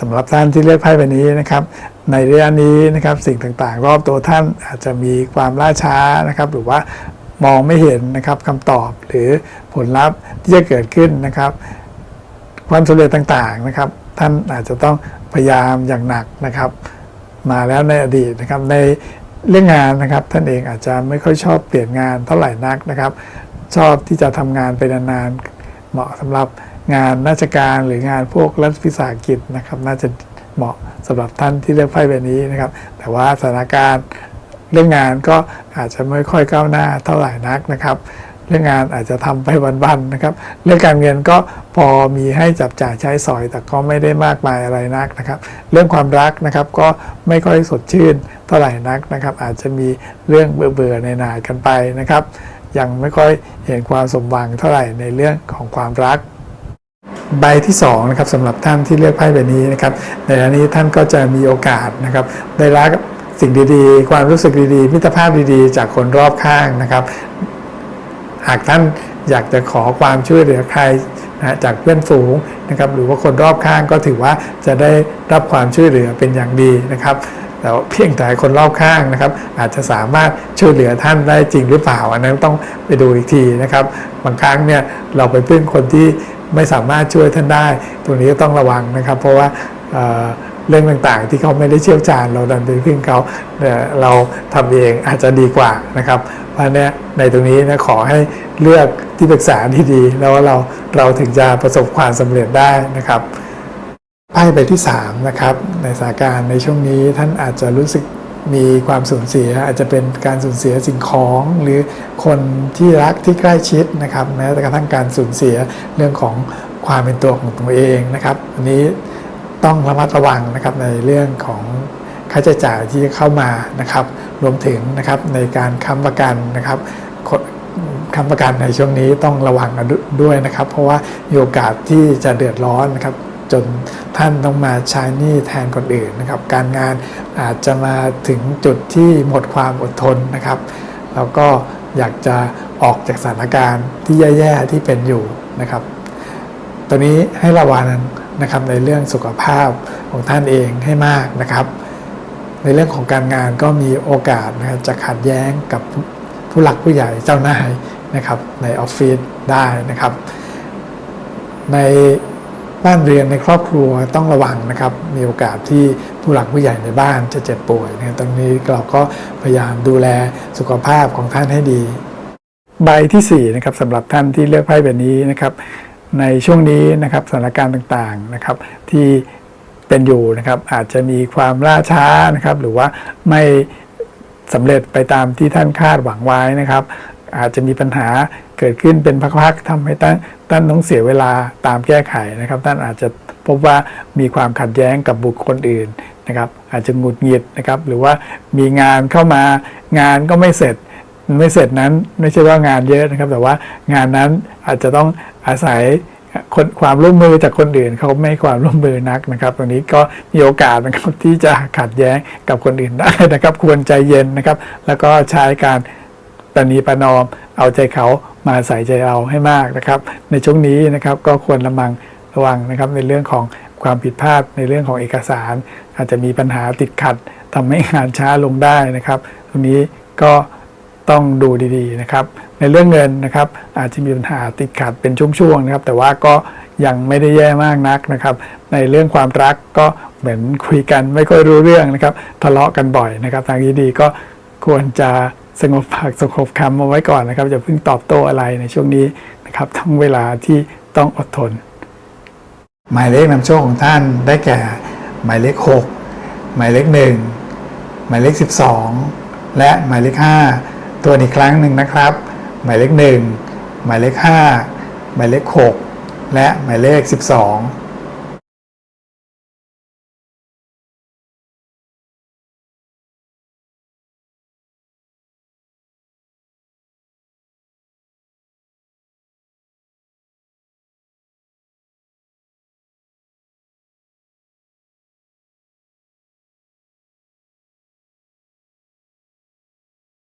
สำหรับท่านที่เลือกไพ่ใบนี้นะครับ ในระยะนี้นะครับสิ่งต่างๆ รอบตัวท่านอาจจะมีความล่าช้านะครับ หรือว่ามองไม่เห็นนะครับคำตอบหรือผลลัพธ์ที่จะเกิดขึ้นนะครับ ความสำเร็จต่างๆนะครับ ท่านอาจจะต้องพยายามอย่างหนักนะครับ มาแล้วในอดีตนะครับในเรื่องงานนะครับ ท่านเองอาจจะไม่ค่อยชอบเปลี่ยนงานเท่าไหร่นักนะครับ ชอบที่จะทำงานไปนานๆเหมาะสำหรับ งานราชการหรืองานพวกรัฐวิสาหกิจนะครับ น่าจะเหมาะสำหรับท่านที่เลือกไพ่ใบนี้นะครับ แต่ว่าสถานการณ์เรื่องงานก็อาจจะไม่ค่อยก้าวหน้าเท่าไหร่นักนะครับ เรื่องงานอาจจะทำไปวันๆนะครับ เรื่องการเงินก็พอมีให้จับจ่ายใช้สอย แต่ก็ไม่ได้มากมายอะไรนักนะครับ เรื่องความรักนะครับก็ไม่ค่อยสดชื่นเท่าไหร่นักนะครับ อาจจะมีเรื่องเบื่อๆในหนากันไปนะครับ ยังไม่ค่อยเห็นความสมหวังเท่าไหร่ในเรื่องของความรัก ใบที่2นะครับสำหรับท่านที่เลือกไพ่ใบนี้นะครับในอันนี้ท่านก็จะมีโอกาสนะครับได้รับสิ่งดีๆ ความรู้สึกดีๆ มิตรภาพดีๆ จากคนรอบข้างนะครับ หากท่านอยากจะขอความช่วยเหลือใครนะจากเพื่อนฝูงนะครับ หรือว่าคนรอบข้างก็ถือว่าจะได้รับความช่วยเหลือเป็นอย่างดีนะครับแต่เพียงแต่คนรอบข้างนะครับ อาจจะสามารถช่วยเหลือท่านได้จริงหรือเปล่า อันนั้นต้องไปดูอีกทีนะครับ บางครั้งเนี่ยเราไปพึ่งคนที่ ไม่สามารถช่วยท่านได้ ตรงนี้ก็ต้องระวังนะครับ เพราะว่าเเรื่องต่างๆ ที่เขาไม่ได้เชี่ยวชาญเราดันไปพึ่งเขาเอ่เราทำเองอาจจะดีกว่านะครับ เพราะเนี่ยในตรงนี้นะขอให้เลือกที่ปรึกษาที่ดี แล้วเราเราถึงจะประสบความสำเร็จได้นะครับไพ่ใบที่3นะครับในสถานการณ์ในช่วงนี้ท่านอาจจะรู้สึก มีความสูญเสียอาจจะเป็นการสูญเสียสิ่งของหรือคนที่รักที่ใกล้ชิดนะครับแม้กระทั่งการสูญเสียเรื่องของความเป็นตัวของตัวเองนะครับอันนี้ต้องระมัดระวังนะครับในเรื่องของค่าใช้จ่ายที่เข้ามานะครับรวมถึงนะครับในการค้ำประกันนะครับค้ำประกันในช่วงนี้ต้องระวังกันด้วยนะครับ เพราะว่ามีโอกาสที่จะเดือดร้อนนะครับ จนท่านต้องมาใช้หนี้แทนคนอื่นนะครับ การงานอาจจะมาถึงจุดที่หมดความอดทนนะครับ แล้วก็อยากจะออกจากสถานการณ์ที่แย่ๆที่เป็นอยู่นะครับ ตอนนี้ให้ระวังนะครับในเรื่องสุขภาพของท่านเองให้มากนะครับ ในเรื่องของการงานก็มีโอกาสนะครับจะขัดแย้งกับผู้หลักผู้ใหญ่เจ้านายนะครับในออฟฟิศได้นะครับ ใน บ้านเรือนในครอบครัวต้องระวังนะครับ มีโอกาสที่ผู้หลักผู้ใหญ่ในบ้านจะเจ็บป่วยนะตรงนี้เราก็พยายามดูแลสุขภาพของท่านให้ดี ใบที่4นะครับสำหรับท่านที่เลือกไพ่แบบนี้นะครับ ในช่วงนี้นะครับสถานการณ์ต่างๆนะครับที่เป็นอยู่นะครับอาจจะมีความล่าช้านะครับหรือว่าไม่สำเร็จไปตามที่ท่านคาดหวังไว้นะครับ อาจจะมีปัญหา เกิดขึ้นเป็นพักๆทำให้ท่านท่านต้องเสียเวลาตามแก้ไขนะครับ ท่านอาจจะพบว่ามีความขัดแย้งกับบุคคลอื่นนะครับ อาจจะหงุดหงิดนะครับ หรือว่ามีงานเข้ามางานก็ไม่เสร็จไม่เสร็จนั้นไม่ใช่ว่างานเยอะนะครับ แต่ว่างานนั้นอาจจะต้องอาศัยคนความร่วมมือจากคนอื่นเขาไม่ความร่วมมือนักนะครับ ตรงนี้ก็มีโอกาสนะครับที่จะขัดแย้งกับคนอื่นได้นะครับ ควรใจเย็นนะครับ แล้วก็ใช้การปณีประนอมเอาใจเขา มาใส่ใจเราให้มากนะครับ ในช่วงนี้นะครับก็ควรระมังระวังนะครับในเรื่องของความผิดพลาดในเรื่องของเอกสาร อาจจะมีปัญหาติดขัดทำให้งานช้าลงได้นะครับ ตรงนี้ก็ต้องดูดีๆนะครับ ในเรื่องเงินนะครับ อาจจะมีปัญหาติดขัดเป็นช่วงๆนะครับ แต่ว่าก็ยังไม่ได้แย่มากนักนะครับ ในเรื่องความรักก็เหมือนคุยกันไม่ค่อยรู้เรื่องนะครับ ทะเลาะกันบ่อยนะครับ ทางที่ดีก็ควรจะ สงบปากสงบคำเอาไว้ก่อนนะครับอย่าเพิ่งตอบโต้อะไรในช่วงนี้นะครับทั้งเวลาที่ต้องอดทน หมายเลขนำโชคของท่านได้แก่ หมายเลข 6 หมายเลข 1 หมายเลข 12 และหมายเลข 5 ตัวอีกครั้งหนึ่งนะครับ หมายเลข 1 หมายเลข 5 หมายเลข 6 และหมายเลข 12